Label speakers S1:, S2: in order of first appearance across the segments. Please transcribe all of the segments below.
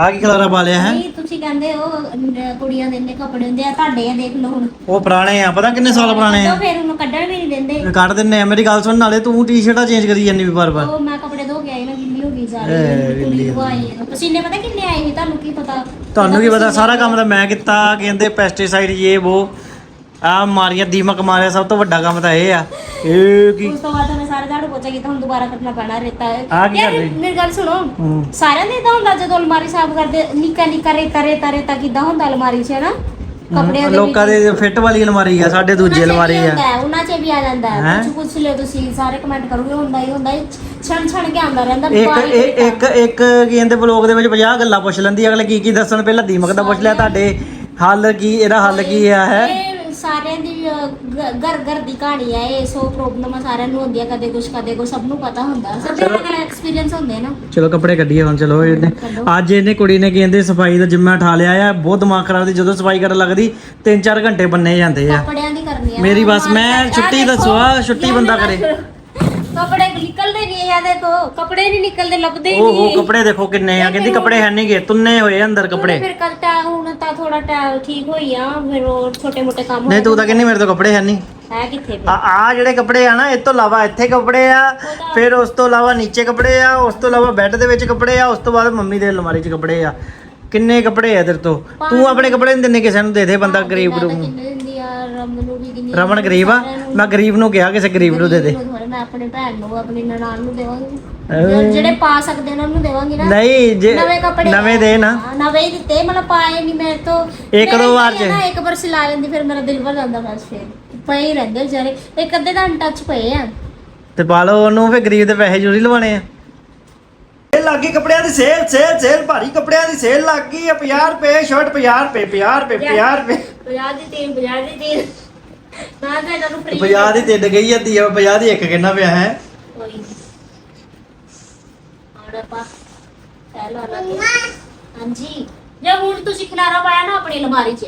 S1: ਆ ਕੀ ਖਲਾਰਾ ਪਾ ਲਿਆ ਹੈ?
S2: ਨਹੀਂ ਤੁਸੀਂ ਕਹਿੰਦੇ ਹੋ ਅਹ, ਕੁੜੀਆਂ ਦੇ ਇੰਨੇ ਕੱਪੜੇ ਹੁੰਦੇ ਆ ਤੁਹਾਡੇ ਆ ਦੇਖ ਲਓ ਹੁਣ।
S1: ਉਹ ਪੁਰਾਣੇ ਆ ਪਤਾ ਕਿੰਨੇ ਸਾਲ ਪੁਰਾਣੇ
S2: ਤਾਂ
S1: ਆ
S2: ਫਿਰ ਉਹਨੂੰ ਕੱਢਣ ਵੀ ਨਹੀਂ ਦਿੰਦੇ।
S1: ਕੱਢ ਦਿੰਨੇ ਆ। ਮੇਰੀ ਗੱਲ ਸੁਣ ਨਾਲੇ ਤੂੰ ਟੀ-ਸ਼ਰਟਾਂ ਚੇਂਜ ਕਰੀ ਜਾਂਦੀ ਵੀ ਬਾਰ
S2: ਉਹ ਮੈਂ ਕੱਪੜੇ ਧੋ ਕੇ ਆਈ ਨਾ ਗਿੱਲੀ ਹੋ ਗਈ ਸਾਰੀ
S1: ਗਿੱਲੀ ਹੋ
S2: ਕੁੜੀ ਧਵਾਈ ਪਸੀਨੇ ਪਤਾ ਕਿੰਨੇ ਆਏ ਸੀ ਤੁਹਾਨੂੰ ਕੀ ਪਤਾ?
S1: ਤੁਹਾਨੂੰ ਕੀ ਪਤਾ ਸਾਰਾ ਕੰਮ ਤਾਂ ਮੈਂ ਕੀਤਾ ਕਹਿੰਦੇ ਪੈਸਟੀਸਾਈਡ ਇਹ ਉਹ ਆ ਮਾਰੀਆਂ ਦੀਮਕ ਮਾਰਿਆ ਸਭ ਤੋਂ ਵੱਡਾ ਕੰਮ ਤਾਂ ਇਹ ਆ। ਇਹ ਕੀ?
S2: ਉਸ ਤੋਂ ਬਾਅਦ ਉਹਨੇ ਸਾਰੇ ਝਾੜੂ ਪੋਚਾ ਕੀਤਾ ਹੁਣ ਦੁਬਾਰਾ ਕੱਟਣਾ ਪੈਣਾ ਰੇਤਾ।
S1: ਆਹ ਕੀ
S2: ਯਾਰ,
S1: ਕਰ ਰਹੀ?
S2: ਮੇਰੀ ਗੱਲ ਸੁਣੋ।
S1: ਹੂੰ।
S2: ਸਾਰਿਆਂ ਦੇ ਇਦਾਂ ਹੁੰਦਾ ਜਦੋਂ ਅਲਮਾਰੀ ਸਾਫ਼ ਕਰਦੇ ਨਿੱਕਾ ਨਿੱਕਾ ਰੇਤਾ ਰੇਤਾ ਰੇਤਾ ਕਿਦਾਂ ਹੁੰਦਾ ਅਲਮਾਰੀ 'ਚ ਹੈ। ਨਾ ਕੱਪੜਿਆਂ ਦੇ
S1: ਲੋਕਾਂ ਦੇ ਫਿੱਟ ਵਾਲੀ ਅਲਮਾਰੀ ਆ ਸਾਡੇ ਦੂਜੀ ਅਲਮਾਰੀ ਆ।
S2: ਉਹਨਾਂ 'ਚ ਵੀ ਆ ਜਾਂਦਾ। ਹੈ?
S1: ਹੈਂ?
S2: ਕੁਝ ਕੁਝ ਲਿਓ ਤੁਸੀਂ ਸਾਰੇ ਕਮੈਂਟ ਕਰੋਗੇ ਹੁੰਦਾ ਹੀ ਹੁੰਦਾ ਛਣ ਛਣ ਕੇ ਆਉਂਦਾ ਰਹਿੰਦਾ
S1: ਇੱਕ
S2: ਹੀ
S1: ਇਹ- ਇੱਕ ਇੱਕ ਕਹਿੰਦੇ ਬਲੌਗ ਦੇ ਵਿੱਚ 50 ਗੱਲਾਂ ਪੁੱਛ ਲੈਂਦੀ ਅਗਲੇ ਕੀ ਕੀ ਦੱਸਣ ਪਹਿਲਾਂ ਦੀਮਕ ਦਾ ਪੁੱਛ ਲਿਆ ਤੁਹਾਡੇ ਹੱਲ ਕੀ ਇਹਦਾ ਹੱਲ ਕੀ ਆ ਹੈ?
S2: ਸਾਰਿਆਂ ਦੀ ਘਰ ਘਰ ਦੀ ਕਹਾਣੀ ਹੈ ਇਹ ਸੋ ਪ੍ਰੋਬਲਮ ਸਾਰਿਆਂ ਨੂੰ ਹੁੰਦੀਆਂ ਕਦੇ ਕੁਝ ਕਦੇ ਕੁਝ ਸਭ ਨੂੰ ਪਤਾ ਹੁੰਦਾ। ਸਭ ਦੇ ਨਾਲ ਐਕਸਪੀਰੀਅੰਸ ਹੁੰਦੇ ਨਾ।
S1: ਚਲੋ ਕੱਪੜੇ ਕੱਢੀਏ ਹੁਣ ਚਲੋ ਇਹਨੇ ਅੱਜ ਇਹਨੇ ਕੁੜੀ ਨੇ ਕਹਿੰਦੇ ਸਫ਼ਾਈ ਦਾ ਜਿੰਮਾ ਉਠਾ ਲਿਆ ਆ। ਬਹੁਤ ਦਿਮਾਗ ਖਰਾਬ ਦੀ ਜਦੋਂ ਸਫ਼ਾਈ ਕਰਨ ਲੱਗਦੀ 3-4 ਘੰਟੇ ਬੰਨੇ ਜਾਂਦੇ ਆ।
S2: ਕੱਪੜਿਆਂ ਦੀ ਕਰਨੀ ਆ।
S1: ਮੇਰੀ ਬਸ ਮੈਂ ਛੁੱਟੀ
S2: ਦੇਖੋ,
S1: ਦੱਸੋ ਆ ਛੁੱਟੀ ਬੰਦਾ
S2: ਮੇਰਾ
S1: ਕਰੇ
S2: ਕੱਪੜੇ ਨਿਕਲਦੇ ਨਹੀਂ ਆ ਦੇਖੋ ਕੱਪੜੇ ਨਹੀਂ ਨਿਕਲਦੇ ਲੱਭਦੇ ਹੀ
S1: ਓਹੋ
S2: ਨਹੀਂ
S1: ਕੱਪੜੇ ਦੇਖੋ ਕਿੰਨੇ ਆ ਕਹਿੰਦੀ ਕੱਪੜੇ ਹੈ ਨਹੀਂਗੇ ਤੁੰਨੇ ਹੋਏ ਆ ਅੰਦਰ ਕੱਪੜੇ।
S2: ਫਿਰ ਕੱਲ ਤਾਂ ਹੁਣ ਤਾਂ ਥੋੜਾ ਟਾ ਠੀਕ ਹੋਈ ਆ ਫਿਰ ਉਹ ਛੋਟੇ ਮੋਟੇ ਕੰਮ
S1: ਨਹੀਂ ਤੂੰ ਤਾਂ ਕਹਿੰਦੀ ਮੇਰੇ ਤੋਂ ਕੱਪੜੇ ਹੈ ਨਹੀਂ
S2: ਹੈ ਕਿੱਥੇ
S1: ਆ ਆ ਜਿਹੜੇ ਕੱਪੜੇ ਆ ਨਾ ਇਸ ਤੋਂ ਇਲਾਵਾ ਇੱਥੇ ਕੱਪੜੇ ਆ ਫਿਰ ਉਸ ਤੋਂ ਇਲਾਵਾ ਨੀਚੇ ਕੱਪੜੇ ਆ ਉਸ ਤੋਂ ਇਲਾਵਾ ਬੈੱਡ ਦੇ ਵਿੱਚ ਕੱਪੜੇ ਆ ਉਸ ਤੋਂ ਬਾਅਦ ਮੰਮੀ ਦੇ ਅਲਮਾਰੀ 'ਚ ਕੱਪੜੇ ਆ। ਕਿੰਨੇ ਕੱਪੜੇ ਆ ਤੇਰੇ ਤੋਂ? ਤੂੰ ਆਪਣੇ ਕੱਪੜੇ ਨਹੀਂ ਦਿੰਨੇ ਕਿਸੇ ਨੂੰ ਦੇ ਦੇ ਬੰਦਾ ਗਰੀਬ ਨੂੰ।
S2: ਕਿੰਨੇ ਦਿੰਦੀ ਆ ਰਮਨ ਨੂੰ ਵੀ ਦਿੰਦੀ
S1: ਰਮਨ ਗਰੀਬ ਆ? ਮੈਂ ਗਰੀਬ ਨੂੰ ਕਿਹਾ ਕਿਸੇ ਗਰੀਬ ਨੂੰ ਦੇ ਦੇ।
S2: ਮੈਂ ਆਪਣੇ ਭੈਣ ਨੂੰ ਆਪਣੀ ਨਨਾਣ ਨੂੰ ਦੇਵਾਂਗੀ। ਜਿਹੜੇ ਪਾ ਸਕਦੇ ਉਹਨਾਂ ਨੂੰ ਦੇਵਾਂਗੀ ਨਾ।
S1: ਨਹੀਂ ਜੇ
S2: ਨਵੇਂ ਕੱਪੜੇ
S1: ਨਵੇਂ ਦੇ ਨਾ।
S2: ਹਾਂ, ਨਵੇਂ ਹੀ ਦਿੱਤੇ ਮਤਲਬ ਪਾਏ ਨਹੀਂ ਮੇਰੇ ਤੋਂ।
S1: ਇੱਕ ਦੋ ਵਾਰ ਚ।
S2: ਨਾ ਇੱਕ ਵਾਰ ਸਿਲਾ ਲੈਂਦੀ ਫਿਰ ਮੇਰਾ ਦਿਲ ਭਰ ਜਾਂਦਾ ਬਸ ਫਿਰ। ਪਏ ਹੀ ਰਹਿੰਦੇ ਵਿਚਾਰੇ। ਇੱਕ ਅੱਧੇ ਤਾਂ ਟੱਚ ਪਏ ਆ।
S1: ਤੇ ਪਾ ਲਓ ਉਹਨੂੰ ਫਿਰ ਗਰੀਬ ਦੇ ਪੈਸੇ ਜ਼ਰੂਰੀ ਲਵਾਣੇ ਆ। ਇਹ ਲੱਗੀ ਕੱਪੜਿਆਂ ਦੀ ਸੇਲ ਸੇਲ ਸੇਲ ਭਾਰੀ ਕੱਪੜਿਆਂ ਦੀ ਸੇਲ ਲੱਗ ਗਈ ਆ 50 ਰੁਪਏ ਸ਼ਰਟ 50 ਰੁਪਏ 50 ਰੁਪਏ 50 ਰੁਪਏ।
S2: 50 ਦੀ ਤੀਨ 50 ਦੀ ਤੀਨ। ਮੈਂ ਤਾਂ ਇਹਨਾਂ ਨੂੰ ਫ੍ਰੀ
S1: 50 ਦੀ ਤਿੰਨ ਗਈ ਜਾਂਦੀ ਆ 50 ਦੀ ਇੱਕ ਕਿੰਨਾ ਪਿਆ ਹੈ?
S2: ਕੋਈ ਨਹੀਂ ਆੜਾ ਪਾ ਪਹਿਲਾ ਲੱਗੇ ਹਾਂਜੀ। ਜੇ ਹੁਣ ਤੁਸੀਂ ਖਿਲਾਰਾ ਪਾਇਆ ਨਾ ਆਪਣੀ ਅਲਮਾਰੀ 'ਚ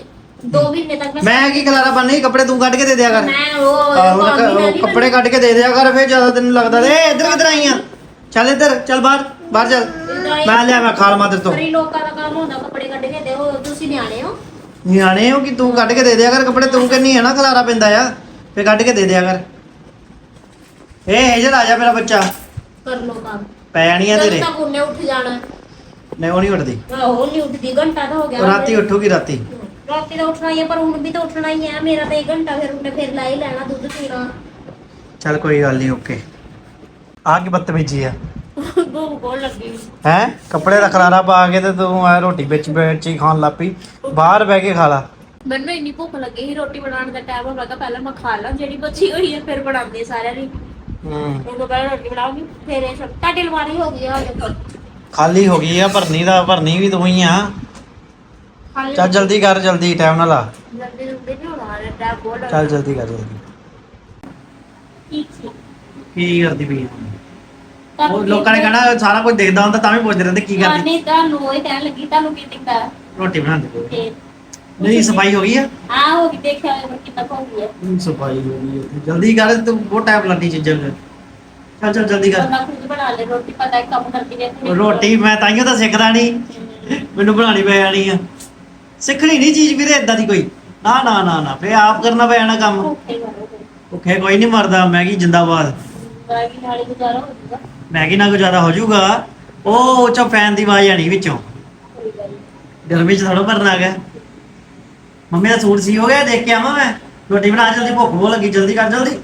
S2: 2 ਮਹੀਨੇ ਤੱਕ ਮੈਂ
S1: ਮੈਂ ਕੀ ਖਲਾਰਾ ਬੰਨੀ ਕੱਪੜੇ ਤੂੰ ਕੱਢ ਕੇ ਦੇ ਦਿਆ ਕਰ।
S2: ਮੈਂ ਉਹ
S1: ਆਹੋ ਨਾ ਕੱਪੜੇ ਕੱਢ ਕੇ ਦੇ ਦਿਆ ਕਰ ਫੇਰ ਜ਼ਿਆਦਾ ਤੈਨੂੰ ਲੱਗਦਾ ਏ ਇੱਧਰ ਕਿੱਧਰ ਆਈ ਆ? ਚੱਲ ਇੱਧਰ ਚੱਲ ਬਾਹਰ ਬਾਹਰ ਚੱਲ। ਮੈਂ ਲਿਆ ਮੈਂ ਖਾਲ ਮਾਦਰ ਤੋਂ।
S2: ਫਰੀ ਲੋਕਾਂ ਦਾ ਕੰਮ ਹੁੰਦਾ ਕੱਪੜੇ ਕੱਢ ਕੇ ਦਿਓ ਤੁਸੀਂ ਨਿਆਣੇ ਹੋ।
S1: ਨਿਆਣੇ ਹੋ ਕਿ ਤੂੰ ਕੱਢ ਕੇ ਦੇ ਦਿਆ ਕਰ ਕੱਪੜੇ? ਤੂੰ ਕਹਿੰਨੀ ਹੈ ਨਾ ਖਲਾਰਾ ਪੈਂਦਾ ਆ? ਫੇਰ ਕੱਢ ਕੇ ਦੇ ਦਿਆ ਕਰ। ਏ ਹੇਜਰ ਆ ਜਾ ਮੇਰਾ ਬੱਚਾ।
S2: ਕਰ ਲੋ ਕੰਮ।
S1: ਪੈ ਜਾਣੀਆਂ
S2: ਜਦ
S1: ਤੇਰੇ
S2: ਤੱਕ ਉਹਨੇ ਉੱਠ ਜਾਣਾ।
S1: ਨਹੀਂ ਉਹ ਨਹੀਂ ਉੱਠਦੀ।
S2: ਉਹ ਨਹੀਂ ਉੱਠਦੀ। ਘੰਟਾ ਤਾਂ ਹੋ ਗਿਆ
S1: ਰਾਤੀ ਉੱਠੂਗੀ ਰਾਤੀ।
S2: ਰਾਤੀ ਤਾਂ ਉੱਠਣਾ ਹੀ ਹੈ ਪਰ ਹੁਣ ਵੀ ਤਾਂ ਉੱਠਣਾ ਹੀ ਹੈ ਮੇਰਾ ਤਾਂ 1 ਘੰਟਾ ਫਿਰ ਉਹਨੇ ਫਿਰ ਲੈ ਹੀ ਲੈਣਾ ਦੁੱਧ ਪੀਣਾ।
S1: ਚੱਲ ਕੋਈ ਗੱਲ ਨਹੀਂ ਓਕੇ। ਆ ਕੀ ਬਦਤਮੀਜੀ ਆ। ਹੈ? ਕੱਪੜੇ ਦਾ ਖਲਾਰਾ ਪਾ ਕੇ ਤੇ ਤੂੰ ਆ ਰੋਟੀ ਵਿੱਚ ਬੈਠ ਹੀ ਖਾਣ ਲੱਪੀ ਬਾਹਰ ਬਹਿ ਕੇ ਖਾ ਲਾ।
S2: ਮੈਨੂੰ ਇੰਨੀ ਭੁੱਖ ਲੱਗੀ ਸੀ ਰੋਟੀ ਬਣਾਉਣ ਦਾ ਟਾਈਮ ਹੋ ਲੱਗਾ ਪਹਿਲਾਂ ਮੈਂ ਖਾ ਲਾਂ ਜਿਹੜੀ ਬਚੀ ਹੋਈ ਹੈ ਫਿਰ ਬਣਾਉਂਦੀ ਹਾਂ ਸਾਰਿਆਂ ਲਈ
S1: ਹੂੰ।
S2: ਉਹ ਤੋਂ ਪਹਿਲਾਂ ਰੋਟੀ ਬਣਾਉਂਗੀ ਫਿਰ ਇਹ ਸਭ ਤੁਹਾਡੀ ਅਲਮਾਰੀ ਹੋ ਗਈ ਆ ਦੇਖੋ
S1: ਖਾਲੀ ਹੋ ਗਈ ਆ ਭਰਨੀ ਦਾ ਭਰਨੀ ਵੀ ਤੂੰ ਹੀ ਆ। ਚੱਲ ਜਲਦੀ ਕਰ ਜਲਦੀ ਟਾਈਮ ਨਾਲ ਆ।
S2: ਜਲਦੀ ਜਲਦੀ ਨਹੀਂ ਹੋਣਾ ਹੈ ਟਾਈਮ ਬਹੁਤ
S1: ਚੱਲ ਜਲਦੀ ਕਰ ਜਲਦੀ। ਕੀ ਕਰਦੀ ਪਈ ਉਹ ਲੋਕਾਂ ਨੇ ਕਹਿਣਾ ਸਾਰਾ ਕੁਝ ਦੇਖਦਾ ਹੁੰਦਾ ਤਾਂ ਵੀ ਪੁੱਛਦੇ ਰਹਿੰਦੇ ਕੀ ਕਰਦੀ?
S2: ਨਹੀਂ ਤੁਹਾਨੂੰ ਉਹ ਹੀ ਕਹਿਣ ਲੱਗੀ ਤੁਹਾਨੂੰ ਕੀ ਦਿਖਦਾ?
S1: ਰੋਟੀ ਬਣਾਉਂਦੇ ਪਏ।
S2: ਤੇ
S1: ਨਹੀਂ ਸਫ਼ਾਈ ਹੋ ਗਈ ਆ?
S2: ਆ ਹੋ ਗਈ ਦੇਖਿਆ ਹੋਇਆ ਕਿੰਨਾ ਹੋ ਗਈ ਹੈ
S1: ਸਫ਼ਾਈ ਹੋ ਗਈ ਆ। ਜਲਦੀ ਕਰ ਤੂੰ ਬਹੁਤ ਟਾਈਮ ਲੱਗਦੀ ਚੀਜ਼ਾਂ ਨੂੰ। ਚੱਲ ਚੱਲ ਜਲਦੀ ਕਰ।
S2: ਬੰਦਾ ਖੁਦ ਬਣਾ ਲੈ ਰੋਟੀ ਪਤਾ ਹੈ ਕੰਮ ਕਰਦੀ ਰਹਿੰਦੀ
S1: ਰੋਟੀ ਮੈਂ ਤਾਈਓ ਤਾਂ ਸਿੱਖਦਾ ਨਹੀਂ ਮੈਨੂੰ ਬਣਾਣੀ ਪੈ ਜਾਣੀ ਆ। ਸਿੱਖਣੀ ਨਹੀਂ ਚੀਜ਼ ਵੀਰੇ ਇਦਾਂ ਦੀ ਕੋਈ। ਨਾ ਨਾ ਨਾ ਨਾ ਫੇ ਆਪ ਕਰਨਾ ਪੈ ਜਾਣਾ ਕੰਮ।
S2: ਭੁੱਖੇ
S1: ਕੋਈ ਨਹੀਂ ਮਰਦਾ ਮੈਗੀ ਜਿੰਦਾਬਾਦ।
S2: ਬਾਗੀ ਨਾਲ ਹੀ ਗੁਜ਼ਾਰਾ ਹੋ ਜਾਊਗਾ।
S1: ਮੈਗੀ ਨਾਲ ਕੋ ਜ਼ਿਆਦਾ ਹੋ ਜਾਊਗਾ ਉਹ ਚੋਂ ਫੈਨ ਦੀ ਆਵਾਜ਼ ਆਣੀ ਵਿੱਚੋਂ। ਗਰਮੀ ਚ ਥੋੜਾ ਭਰਨਾ ਗਿਆ ਮੰਮੀ ਦਾ ਸੂਟ ਸੀ ਹੋ ਗਿਆ ਦੇਖ ਕੇ ਆਵਾਂ ਮੈਂ। ਰੋਟੀ ਬਣਾ ਜਲਦੀ ਭੁੱਖ ਬਹੁਤ ਲੱਗੀ ਜਲਦੀ ਕਰ ਜਲਦੀ।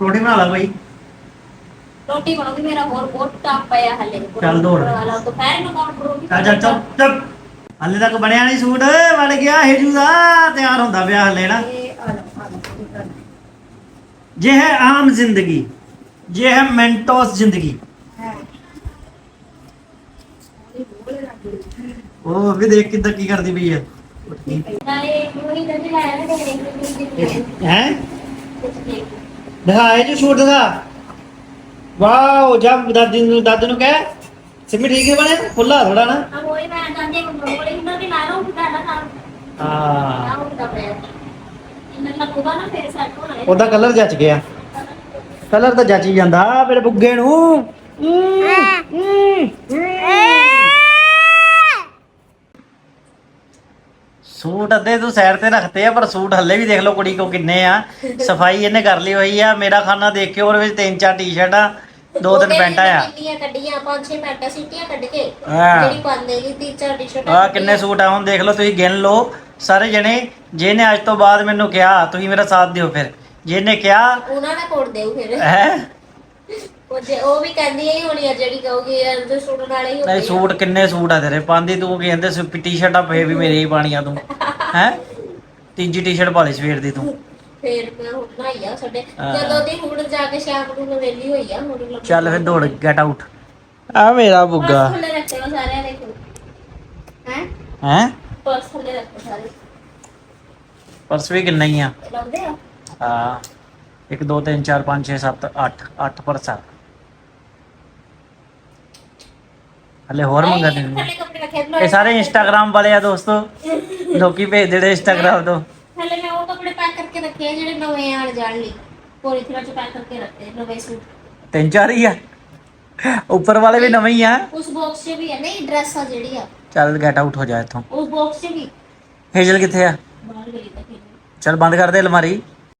S1: ਰੋਟੀ ਬਣਾ ਲੈ ਕੋਈ।
S2: ਰੋਟੀ ਬਣਾਉਂਦੀ ਮੇਰਾ ਹੋਰ ਬਹੁਤ ਟਾਪ ਪਿਆ ਹਲੇ।
S1: ਚੱਲ ਦੌੜ।
S2: ਦੁਪਹਿਰ ਨੂੰ ਕੌਣ ਕਰੂਗੀ
S1: ਚੱਲ ਚੱਲ ਚੱਲ ਚੱਲ। ਹਲੇ ਤੱਕ ਬਣਿਆ ਨਹੀਂ ਸੂਟ ਬਣ ਗਿਆ ਹੇਜੂ ਦਾ ਤਿਆਰ ਹੁੰਦਾ ਪਿਆ ਹਲੇ ਨਾ। ਜੇ ਹੈ ਆਮ ਜ਼ਿੰਦਗੀ ਜੇ ਹੈ ਮੈਂਟੋਸ ਜ਼ਿੰਦਗੀ। ਉਹ ਵੀ ਦੇਖ ਕਿੱਦਾਂ ਕੀ ਕਰਦੀ ਪਈ ਹੈ ਹੈ?
S2: ਕੁਝ ਦੇਖ
S1: ਦਿਖਾ ਇਹ ਜੋ ਸੂਟ ਦਿਖਾ। ਵਾਓ ਜਬ ਦਾਦੀ ਨੂੰ ਦਾਦੀ ਨੂੰ ਕਹਿ। ਸਿਮੀ ਠੀਕ ਹੈ ਬਣਿਆ ਖੁੱਲਾ ਥੋੜਾ ਨਾ। ਹਾਂ। ਉਹਦਾ ਕਲਰ ਜੱਚ ਗਿਆ। ਕਲਰ ਤਾਂ ਜੱਚ ਹੀ ਜਾਂਦਾ ਮੇਰੇ ਬੁੱਗੇ ਨੂੰ। ਸੂਟ ਅੱਧੇ ਤੂੰ ਸਾਈਡ ਤੇ ਰੱਖਤੇ ਆ ਪਰ ਸੂਟ ਹੱਲੇ ਵੀ ਦੇਖ ਲਓ ਕੁੜੀ ਕੋ ਕਿੰਨੇ ਆ। ਸਫ਼ਾਈ ਇਹਨੇ ਕਰ ਲਈ ਹੋਈ ਆ। ਮੇਰਾ ਖਾਨਾ ਦੇਖ ਕੇ ਉਹਦੇ ਵਿੱਚ ਤਿੰਨ ਚਾਰ ਟੀ-ਸ਼ਰਟਾਂ ਦੋ ਤਿੰਨ ਪੈਂਟਾਂ ਆ।
S2: ਕਿੰਨੀਆਂ ਕੱਢੀਆਂ ਪੰਜ ਛੇ ਪੈਂਟਾਂ ਸੀਟੀਆਂ ਕੱਢ ਕੇ
S1: ਹਾਂ।
S2: ਜਿਹੜੀ ਪਾਉਂਦੇ ਜੀ ਤਿੰਨ ਚਾਰ ਟੀ-ਸ਼ਰਟਾਂ
S1: ਆ ਕਿੰਨੇ ਸੂਟ ਆ ਹੁਣ ਦੇਖ ਲਓ ਤੁਸੀਂ ਗਿਣ ਲਓ। ਸਾਰੇ ਜਣੇ ਜਿਹਨੇ ਅੱਜ ਤੋਂ ਬਾਅਦ ਮੈਨੂੰ ਕਿਹਾ ਤੁਸੀਂ ਮੇਰਾ ਸਾਥ ਦਿਓ ਫਿਰ। ਜਿਹਨੇ ਕਿਹਾ
S2: ਉਹਨਾਂ ਨੇ ਕੋਡ ਦੇਉ ਫਿਰ।
S1: ਹੈ?
S2: ਉਹ ਜੇ ਉਹ ਵੀ ਕਹਿੰਦੀ ਹੀ ਹੋਣੀ ਆ ਜਿਹੜੀ ਕਹੂਗੀ ਯਾਰ ਤੇ ਸੂਟ ਨਾਲੇ ਹੀ
S1: ਨਹੀਂ। ਸੂਟ ਕਿੰਨੇ ਸੂਟ ਆ ਤੇਰੇ? ਪਾਉਂਦੀ ਤੂੰ ਕਹਿੰਦੇ ਸੀ ਟੀ-ਸ਼ਰਟਾਂ ਫੇਰ ਵੀ ਮੇਰੇ ਹੀ ਪਾਣੀਆਂ ਤੂੰ। ਹੈ? ਤੀਜੀ ਟੀ-ਸ਼ਰਟ ਪਾ ਲਈ ਸਵੇਰ ਦੀ ਤੂੰ।
S2: ਫੇਰ ਮੈਂ ਹੁਣ ਨਹਾਈ ਆ ਸਾਡੇ।
S1: ਹਾਂ।
S2: ਜਦੋਂ ਦੀ ਹੁਣ ਜਾ ਕੇ ਸ਼ਾਮ ਨੂੰ ਮੈਂ ਵਿਹਲੀ ਹੋਈ ਆ ਹੁਣ ਲੱਗੀ
S1: ਚੱਲ ਫਿਰ ਦੌੜ ਗੈਟ ਆਊਟ ਆ ਮੇਰਾ ਬੁੱਗਾ।
S2: ਪਰਸ ਥੱਲੇ ਰੱਖੇ ਹੋ ਸਾਰਿਆਂ ਦੇ ਹੈ?
S1: ਹੈ?
S2: ਪਰਸ ਥੱਲੇ ਰੱਖੋ ਸਾਰੇ।
S1: ਪਰਸ ਵੀ ਕਿੰਨਾ ਹੀ ਆ।
S2: ਲੱਗਦੇ ਆ?
S1: ਹਾਂ। 1 2 3 4 5 6 7 8 8 ਪਰਸ। ਆ ਹਲੇ ਹੋਰ ਮੰਗਾ
S2: ਨਹੀਂ,
S1: ਦੇਣੀ
S2: ਥੱਲੇ ਕੱਪੜੇ ਰੱਖੇ
S1: ਇਹ ਸਾਰੇ ਇੰਸਟਾਗ੍ਰਾਮ ਵਾਲੇ ਆ ਦੋਸਤੋ। ਲੋਕੀ ਭੇਜ ਜਿਹੜੇ ਇੰਸਟਾਗ੍ਰਾਮ ਤੋਂ।
S2: ਥੱਲੇ ਮੈਂ ਉਹ ਕੱਪੜੇ ਪੈਕ ਕਰਕੇ ਰੱਖੇ ਆ ਜਿਹੜੇ ਨਵੇਂ ਆਣ ਜਾਣ ਲਈ। ਤਰ੍ਹਾਂ ਚ ਪੈਕ ਕਰਕੇ ਰੱਖੇ ਨਵੇਂ ਸੂਟ।
S1: ਤਿੰਨ ਚਾਰ ਹੀ ਆ। ਉੱਪਰ ਵਾਲੇ ਵੀ ਨਵੇਂ ਹੀ ਆ।
S2: ਉਸ ਬਾਕਸ 'ਚ ਵੀ ਹੈ ਨਹੀਂ ਡਰੈਸ ਆ ਜਿਹੜੀ ਆ।
S1: ਚੱਲ ਗੈਟ ਆਊਟ ਹੋ ਜਾ ਇੱਥੋਂ।
S2: ਉਸ ਬਾਕਸ 'ਚ ਵੀ।
S1: ਹੇਜਲ ਕਿੱਥੇ ਆ?
S2: ਬਾਹਰ ਗਈ ਤਾਂ
S1: ਚੱਲ ਬੰਦ ਕਰ ਦੇ ਅਲਮਾਰੀ।